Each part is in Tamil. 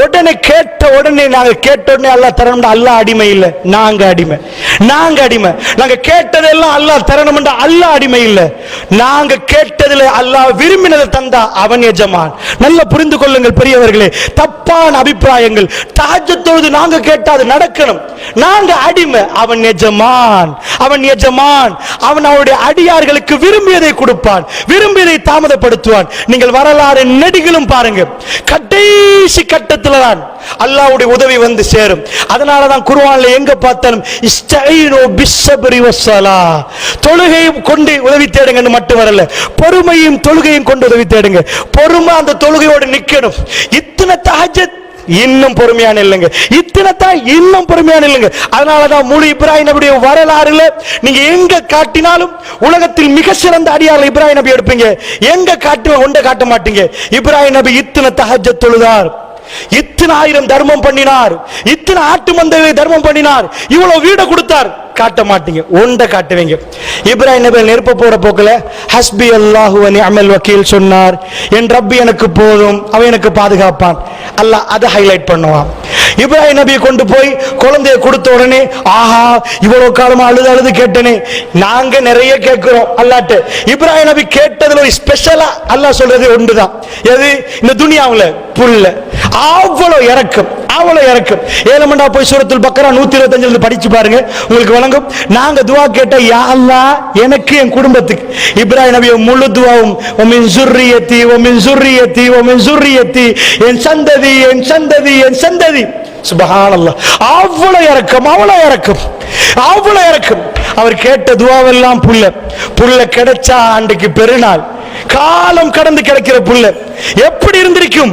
உடனே கேட்ட உடனே நாங்க கேட்ட உடனே அல்லாஹ் தரணும்னா அல்லாஹ் அடிமை இல்லை. நாங்க அடிமை. நாங்க அடிமை. நாங்க கேட்டதெல்லாம் அல்லாஹ் தரணும்னா அல்லாஹ் அடிமை இல்லை. நாங்க கேட்டதுல அல்லாஹ் விரும்பினதை தந்தா அவன் எஜமான். நல்லா புரிந்து கொள்ளுங்கள் பெரியவர்களே. தப்பான அபிப்பிராயங்கள். தஹஜ்ஜத் நாங்க கேட்டா அது நடக்கணும். நாங்க அடிமை. அவன் எஜமான். அவன் எஜமான். அவன் அவருடைய அடியார்களுக்கு விரும்பியதை கொடுப்பான். விரும்பியதை தாமதப்படுத்துவான். நீங்கள் வரலாறு நெடுகிலும் பாருங்க கடைசி கட்டத்தில் தான் அல்லாவுடைய உதவி வந்து சேரும். அதனால தான் குருவான்ல எங்க பார்த்தாலும் தொழுகையும் கொண்டு உதவி தேடுங்கன்னு மட்டும் வரல. பொறுமையும் தொழுகையும் கொண்டு உதவி தேடுங்க. பொறுமை அந்த தொழுகையோடு நிக்கணும். இத்தனை தஹஜ்ஜத் இன்னும் பொறுமையான இல்லைங்க. இத்தனை தான் இன்னும் பொறுமையான இல்லைங்க. அதனாலதான் முழு இப்ராஹிம் நபியுடைய வரலாறுல நீங்க எங்க காட்டினாலும் உலகத்தில் மிக சிறந்த அடியார்கள் இப்ராஹிம் நபி எடுப்பீங்க. எங்க காட்டு ஒன்றை காட்ட மாட்டீங்க. இப்ராஹிம் நபி இத்தனை தகஜ தொழுதார். இத்தனை ஆயிரம் தர்மம் பண்ணினார். இத்தனை ஆட்டு மந்தையை தர்மம் பண்ணினார். இவ்வளவு வீடு கொடுத்தார். காட்ட மாட்டீங்க ஒன்றை காட்டுவீங்க. இப்ராஹிம் நபி நெருப்ப போற போக்கில். ஹஸ்பி அல்லாஹு அமல் வக்கீல் சொன்னார். என் ரப்பி எனக்கு போதும் அவன் எனக்கு பாதுகாப்பான். அல்லாஹ் அதை ஹைலைட் பண்ணுவான். இப்ராஹிம் நபியை கொண்டு போய் குழந்தைய கொடுத்த உடனே ஆஹா இவ்வளவு காலமா அழுது அழுது கேட்டனே. நாங்க நிறைய கேட்கிறோம் அல்லாட்டு. இப்ராஹிம் நபி கேட்டதுல ஒரு ஸ்பெஷலா அல்லாஹ் சொல்றது ஒன்றுதான் எது? இந்த துணியாவில் புல்ல. அவ்வளவு இறக்கம். அவ்வளோ இறக்கும். ஏழமண்டா போய் சூரத்தில் பக்கரா நூத்தி இருபத்தஞ்சிலிருந்து படித்து படிச்சு பாருங்க. உங்களுக்கு வழங்கும். நாங்க துவா கேட்ட யாழ்லா எனக்கு என் குடும்பத்துக்கு. இப்ராஹிம் நபிய முழு துவாவும் ஒமின் சுர்ரியத்தி ஒமின் சுர்ரியத்தி ஒமின் சுர்ரியத்தி என் சந்ததி என் சந்ததி என் சந்ததி. சுபஹானல்லா அவ்வளோ இறக்கம் அவ்வளோ இறக்கம் அவ்வளோ இறக்கம். அவர் கேட்ட துவாவெல்லாம் புல்ல. புள்ள கிடைச்சா அன்றைக்கு பெருநாள். காலம் கடந்து கிடைக்கிற புள்ள எப்படி இருந்திருக்கும்?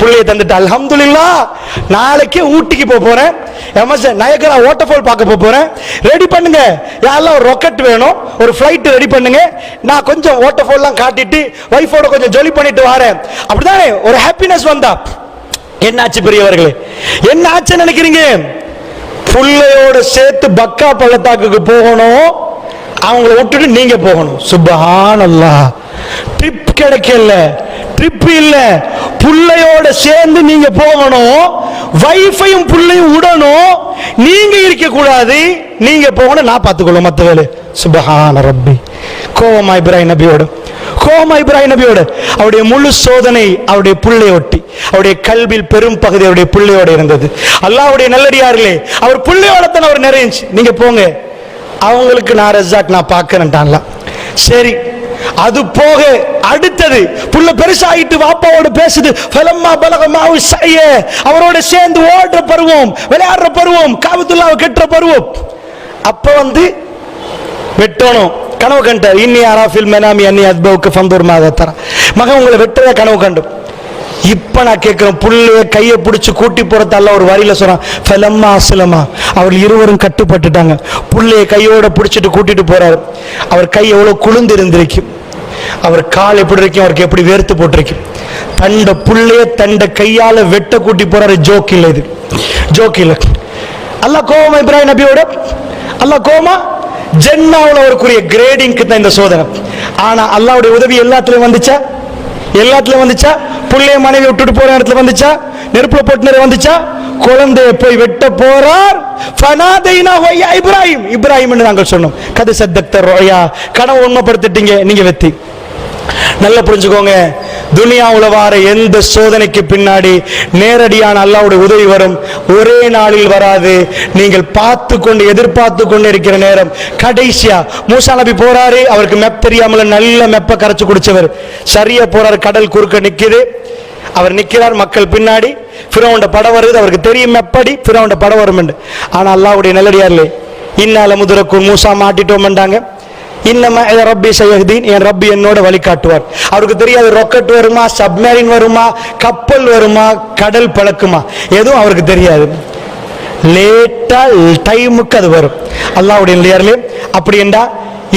பிள்ளைய தந்துட்டு அல்ஹம்துலில்லா நாளைக்கே ஊட்டிக்கு போக போறேன். நயக்கரா நயகரா வாட்டர்ஃபால் பார்க்க போக போறேன். ரெடி பண்ணுங்க. யாரெல்லாம் ஒரு ராக்கெட் வேணும் ஒரு ஃப்ளைட் ரெடி பண்ணுங்க. நான் கொஞ்சம் வாட்டர்ஃபால்லாம் காட்டிட்டு ஒய்ஃபோட கொஞ்சம் ஜொலி பண்ணிட்டு வரேன். அப்படிதானே ஒரு ஹாப்பினஸ் வந்தா. என்னாச்சு பெரியவர்களே? என்ன ஆச்சு நினைக்கிறீங்க? புள்ளையோட சேர்த்து பக்கா பள்ளத்தாக்குக்கு போகணும். அவங்கள விட்டுட்டு நீங்க போகணும். சுபஹான் அல்லாஹ் ட்ரிப் கிடைக்கல. ட்ரிப் இல்ல. புள்ளையோட சேர்ந்து நீங்க போகணும். வைஃபையும் புள்ளையும் விடணும் நீங்க இருக்க கூடாது நீங்க போகணும். நான் பார்த்துக்கொள்ளும் மத்த வேலை. சுபஹான ரப்பி. கோவமா இப்ராஹிம் நபியோட. கோமா இப்ராஹிம் நபியோட. அவருடைய முழு சோதனை அவருடைய பிள்ளை ஒட்டி அவருடைய கல்வியில் பெரும் பகுதி அவருடைய பிள்ளையோட இருந்தது. அல்லாவுடைய நல்லடியார்களே அவர் பிள்ளையோட தான் அவர் நிறைஞ்சி. நீங்க போங்க. அவங்களுக்கு நான் ரஜாக் நான் பார்க்கறேன்டான்லாம் சரி அது போக அடுத்தது புள்ள பெருசாயிட்டு வாப்பாவோட பேசுது பலம்மா பலகமாவு செய்ய அவரோட சேர்ந்து ஓடுற பருவம் விளையாடுற பருவம் காபத்துல்லாவை கெட்டுற பருவம். அப்ப வந்து வெட்டணும். கனவு கண்டார் இன்னி ஆராஃபில் மெனாமி அன்னி அத்பவுக்கு ஃபந்தூர் மாதத்தரா மகன் உங்களை வெட்டுறத கனவு கண்டு. இப்ப நான் கேட்கிறேன் புள்ளைய கையை பிடிச்சி கூட்டி போறதால ஒரு வரியில சொல்றான். ஃபெலம்மா அசலமா அவர் இருவரும் கட்டுப்பட்டுட்டாங்க. புள்ளைய கையோட பிடிச்சிட்டு கூட்டிட்டு போறாரு. அவர் கை எவ்வளவு குளிர்ந்து இருந்திருக்கு அவர் கால் எப்படி இருக்கும் அவருக்கு எப்படி வேர்த்து போட்டிருக்கு தண்ட புள்ளைய தண்ட கையால வெட்ட கூட்டி போறாரு. ஜோக் இல்லை இது. ஜோக் இல்லை. அல்லாஹ் கோவமா இப்ராஹிம் நபியோட? அல்லா கோவமா ஜென்னாவுல அவருக்குரிய கிரேடிங்க்கு தான் இந்த சோதனை. ஆனா அல்லாவுடைய உதவி எல்லாத்துலயும் வந்துச்சா? எல்லாத்துலயும் வந்துச்சா? பிள்ளைய மனைவி விட்டுட்டு போற இடத்துல வந்துச்சா? நெருப்புல போட்டு நிறைய வந்துச்சா? குழந்தைய போய் வெட்ட போறார். ஃபனாதைனா இப்ராஹிம். இப்ராஹிம் நாங்கள் சொன்னோம். கது சத்தக்தர் ரோயா. கனவு உண்மைப்படுத்திட்டீங்க. நீங்க வெத்தி. நல்லா புரிஞ்சுக்கோங்க. துனியா வார எந்த சோதனைக்கு பின்னாடி நேரடியான அல்லாவுடைய உதவி வரும்? ஒரே நாளில் வராது. நீங்கள் பார்த்து கொண்டு எதிர்பார்த்து கொண்டு இருக்கிற நேரம். கடைசியா மூசா நபி போறாரு அவருக்கு மெப் தெரியாமல நல்ல மெப்ப கரைச்சு குடிச்சவர். சரியா போறாரு கடல் குறுக்க நிற்கிது அவர் நிற்கிறார் மக்கள் பின்னாடி. ஃபிரௌண்ட படம் வருது அவருக்கு தெரியும் எப்படி ஃபிரௌண்ட படம் வரும் என்று ஆனா அல்லாஹ்வுடைய நல்லடியார்லே இன்னால முதுரக்கும் மூசா மாட்டிட்டோம்ன்றாங்க இன்னமா ரப்பி சையஹ்தீன் என் ரப்பி என்னோட வழிகாட்டுவார். அவருக்கு தெரியாது ராக்கெட் வருமா சப்மேரின் வருமா கப்பல் வருமா கடல் பழக்குமா. எதுவும் அவருக்கு தெரியாது. லேட்டா டைமுக்கு அது வரும். அல்லாவுடைய இல்லையார்களே அப்படி என்றா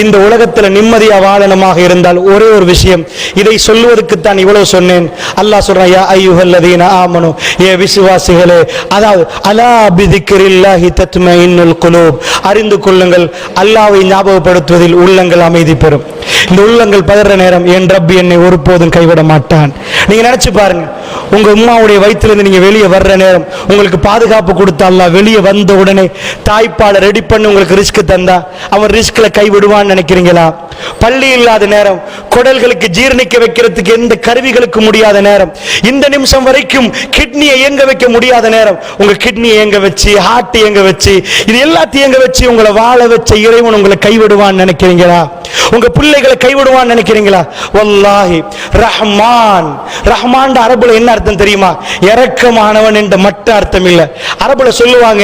இந்த உலகத்துல நிம்மதியா வாழனமாக இருந்தால் ஒரே ஒரு விஷயம். இதை சொல்லுவதற்கு தான் இவ்வளவு சொன்னேன். அல்லாஹ் சொல்றான் யா ஐயுஹல்லதீன ஆமனு ஏ விசுவாசிகளே அதாவது அலா பிதிக்கிரில்லாஹி தத்மஇன்னுல் குலூப். அறிந்து கொள்ளுங்கள் அல்லாவை ஞாபகப்படுத்துவதில் உள்ளங்கள் அமைதி பெறும். இந்த உள்ளங்கள் பதற நேரம் என் ரப்பி என்னை ஒருபோதும் கைவிட மாட்டான். நீங்க நினைச்சு பாருங்க உங்க உம்மாவுடைய வயிற்றுலேருந்து நீங்க வெளியே வர்ற நேரம் உங்களுக்கு பாதுகாப்பு கொடுத்தா அல்லாஹ் வெளியே வந்த உடனே தாய்ப்பாலை ரெடி பண்ணி உங்களுக்கு ரிஸ்க் தந்தா அவன் ரிஸ்க்ல கைவிடுவான் விடுவான்னு நினைக்கிறீங்களா? பள்ளி இல்லாத நேரம் குடல்களுக்கு ஜீரணிக்க வைக்கிறதுக்கு எந்த கருவிகளுக்கு முடியாத நேரம் இந்த நிமிஷம் வரைக்கும் கிட்னியை இயங்க வைக்க முடியாத நேரம் உங்க கிட்னியை இயங்க வச்சு ஹார்ட் இயங்க வச்சு இது எல்லாத்தையும் இயங்க வச்சு உங்களை வாழ வச்ச இறைவன் உங்களை கைவிடுவான்னு நினைக்கிறீங்களா? உங்க பிள்ளைகளை கைவிடுவான்னு நினைக்கிறீங்களா? வல்லாஹி ரஹ்மான் ரஹ்மான் அரபுல என்ன அர்த்தம் தெரியுமா? இறக்கமானவன் என்ற மட்ட அர்த்தம் இல்ல. அரபுல சொல்லுவாங்க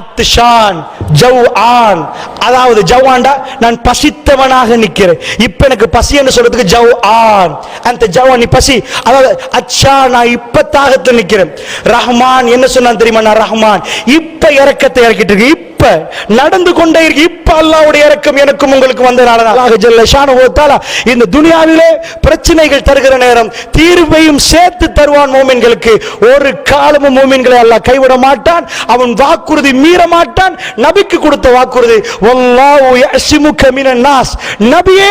அத்ஷான் ஜவ் ஆன் அதாவது ஜவான்டா நான் பசித்தவனாக நிற்கிறேன். இப்போ எனக்கு பசி என்று சொல்றதுக்கு ஜவ் ஆன் அந்த ஜவ் நீ பசி. அதாவது அச்சா நான் இப்ப தாகத்தில் நிற்கிறேன். ரஹ்மான் என்ன சொன்னான் தெரியுமா? நான் ரஹ்மான். இப்போ இறக்கத்தை இறக்கிட்டு இருக்கு. இப்ப நடந்து கொண்டே இருக்கு. இப்ப அல்லாவுடைய இறக்கம் எனக்கும் உங்களுக்கு வந்தனால அல்லாஹ் ஜல்ல இந்த துனியாவிலே பிரச்சனைகள் தருகிற நேரம் தீர்வையும் சேர்த்து தருவான் மோமின்களுக்கு. ஒரு காலமும் மோமின்களை அல்லாஹ் கைவிட மாட்டான். அவன் வாக்குறுதி மீற மாட்டான். நபிக்கு கொடுத்த வாக்குறுதி வல்லாஹு யஸ்முக மினன் நாஸ். நபியே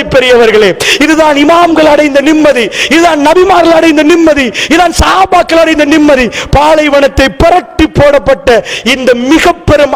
பெரியவர்களே இதுதான் இமாம்கள் அடைந்த நிம்மதி இதுதான் நபிமார்கள் அடைந்த நிம்மதி இதுதான் சாபாக்கள் அடைந்த நிம்மதி. பாலைவனத்தை புரட்டி போடப்பட்ட இந்த மிக பெரும்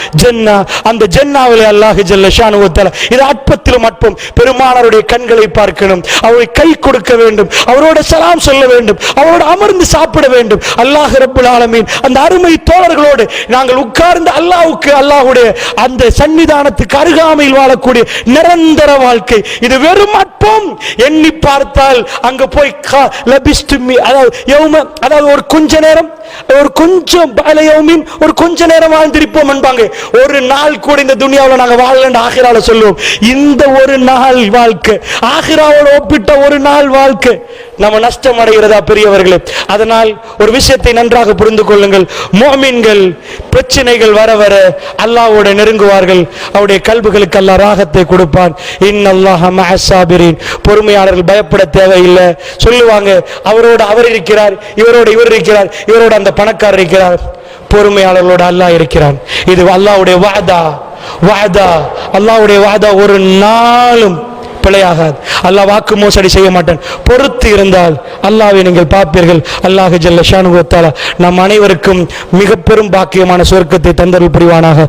ஜென்னா. அந்த ஜன்னாவிலே அல்லாஹ் ஜல்ல இது அற்ப இது மட்டும் பெருமானருடைய கண்களை பார்க்கணும். அவரை கை கொடுக்க வேண்டும். அவரோட சலாம் சொல்ல வேண்டும். அவரோடு அமர்ந்து சாப்பிட வேண்டும். அல்லாஹ் ரப்புல் ஆலமீன் அந்த அருமை தோழர்களோடு நாங்கள் உட்கார்ந்து அல்லாஹ்வுக்கு அல்லாஹுடைய அந்த சன்னிதானத்துக்கு அருகாமையில் வாழக்கூடிய நிரந்தர வாழ்க்கை. இது வெறும் அற்பம். எண்ணி பார்த்தால் அங்க போய் கா- அதாவது அதாவது ஒரு கொஞ்ச நேரம் ஒரு கொஞ்சம் ஒரு கொஞ்ச நேரம் வாழ்ந்திருப்போம் என்பாங்க. ஒரு நாள் கூட இந்த துனியாவுல நாங்கள் வாழலன்னு ஆகிறால சொல்லுவோம். இந்த ஒரு நாள் வாழ்க்கை. ஆகிராவோட ஒப்பிட்ட ஒரு நாள் வாழ்க்கை. நம்ம நஷ்டம் அடைகிறதா பெரியவர்களே? அதனால் ஒரு விஷயத்தை நன்றாக புரிந்து கொள்ளுங்கள். மோமின்கள் பிரச்சனைகள் வர வர அல்லாவோட நெருங்குவார்கள். அவருடைய கல்புகளுக்கு அல்லா ராகத்தை கொடுப்பான். இன்னல்லாஹ மஹசாபிரின் பொறுமையாளர்கள் பயப்பட தேவையில்லை. சொல்லுவாங்க அவரோட அவர் இருக்கிறார் இவரோட இவர் இருக்கிறார் இவரோட அந்த பணக்காரர் இருக்கிறார். பொறுமையாளர்களோட அல்லாஹ் இருக்கிறான். இது அல்லாவுடைய வாதா வாதா அல்லாஹ்வுடைய வாதா ஒரு நாளும் பிழையாகாது. அல்லாஹ் வாக்கு மோசடி செய்ய மாட்டேன். பொறுத்து இருந்தால் அல்லாவை நீங்கள் பார்ப்பீர்கள். அல்லாஹ் ஜல்ல ஷானுவத்தாலா நம் அனைவருக்கும் மிக பெரும் பாக்கியமான சொர்க்கத்தை தந்தருள் புரிவானாக.